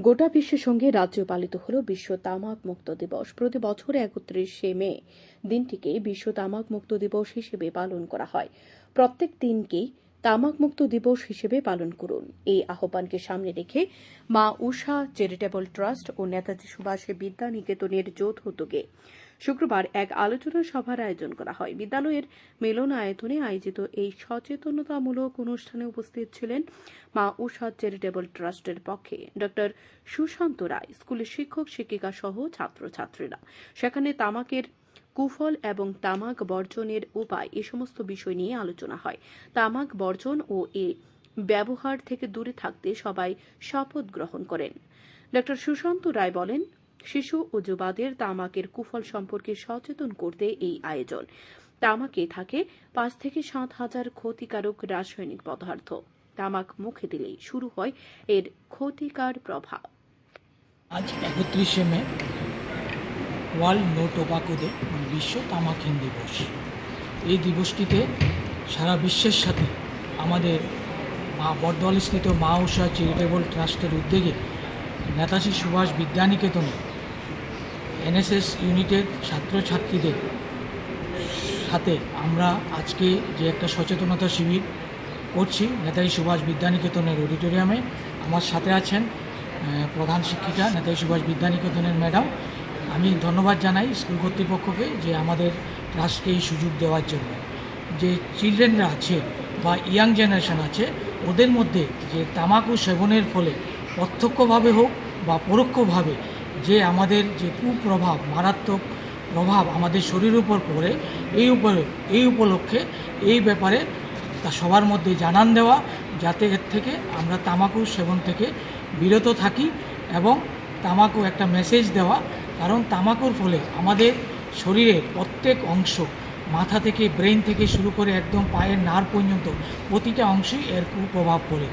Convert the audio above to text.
গোটা বিশ্বের সঙ্গে রাজ্যে পালিত হল বিশ্ব তামাক মুক্ত দিবস। প্রতি বছর একত্রিশে মে দিনটিকে বিশ্ব তামাক মুক্ত দিবস হিসেবে পালন করা হয়। প্রত্যেক দিনকেই তামাক মুক্ত দিবস হিসেবে পালন করুন। এই আহ্বানকে সামনে রেখে মা উষা চ্যারিটেবল ট্রাস্ট ও নেতাজি সুভাষে বিদ্যা নিকেতনের যৌথ উদ্যোগে শুক্রবার এক আলোচনা সভার আয়োজন করা হয়। বিদ্যালয়ের মিলন আয়তনে আয়োজিত এই সচেতনতামূলক অনুষ্ঠানে উপস্থিত ছিলেন মা উষা চ্যারিটেবল ট্রাস্টের পক্ষে ডক্টর সুশান্ত রায়, স্কুলের শিক্ষক, শিক্ষিকা সহ ছাত্রছাত্রীরা। সেখানে তামাকের কুফল এবং তামাক বর্জনের উপায় এ সমস্ত বিষয় নিয়ে আলোচনা হয়। তামাক বর্জন ও এ ব্যবহার থেকে দূরে থাকতে সবাই শপথ গ্রহণ করেন। ডক্টর সুশান্ত রায় বলেন শিশু ও যুবাদের তামাকের কুফল সম্পর্কে সচেতন করতে এই আয়োজন। তামাকে থাকে পাঁচ থেকে সাত হাজার ক্ষতিকারক রাসায়নিক পদার্থ। তামাক মুখে দিলেই শুরু হয় এর ক্ষতিকার প্রভাব। আজ একত্রিশে May, world no tobacco day মানে বিশ্ব তামাকহীন দিবস। এই দিবসটিতে সারা বিশ্বের সাথে আমাদের মা বর্ধমানস্থিত মা উষা চ্যারিটেবল ট্রাস্টের উদ্যোগে নেতাজি সুভাষ বিদ্যানিকেতনে এনএসএস ইউনিটের ছাত্রছাত্রীদের সাথে আমরা আজকে যে একটা সচেতনতা শিবির করছি, নেতাজি সুভাষ বিদ্যানিকেতনের অডিটোরিয়ামে। আমার সাথে আছেন প্রধান শিক্ষিকা নেতাজি সুভাষ বিদ্যানিকেতনের ম্যাডাম। আমি ধন্যবাদ জানাই স্কুল কর্তৃপক্ষকে যে আমাদের ট্রাস্টকে এই সুযোগ দেওয়ার জন্য। যে চিলড্রেনরা আছে বা ইয়াং জেনারেশন আছে, ওদের মধ্যে যে তামাকু সেবনের ফলে প্রত্যক্ষভাবে হোক বা পরোক্ষভাবে যে আমাদের যে কুপ্রভাব, মারাত্মক প্রভাব আমাদের শরীরের উপর পড়ে, এই উপরে, এই উপলক্ষে এই ব্যাপারে তা সবার মধ্যে জানান দেওয়া, যাতে এর থেকে আমরা তামাকু সেবন থেকে বিরত থাকি এবং তামাকু একটা মেসেজ দেওয়া, কারণ তামাকুর ফলে আমাদের শরীরের প্রত্যেক অংশ মাথা থেকে ব্রেন থেকে শুরু করে একদম পায়ের নার পর্যন্ত প্রতিটা অংশেই এর কুপ্রভাব পড়ে।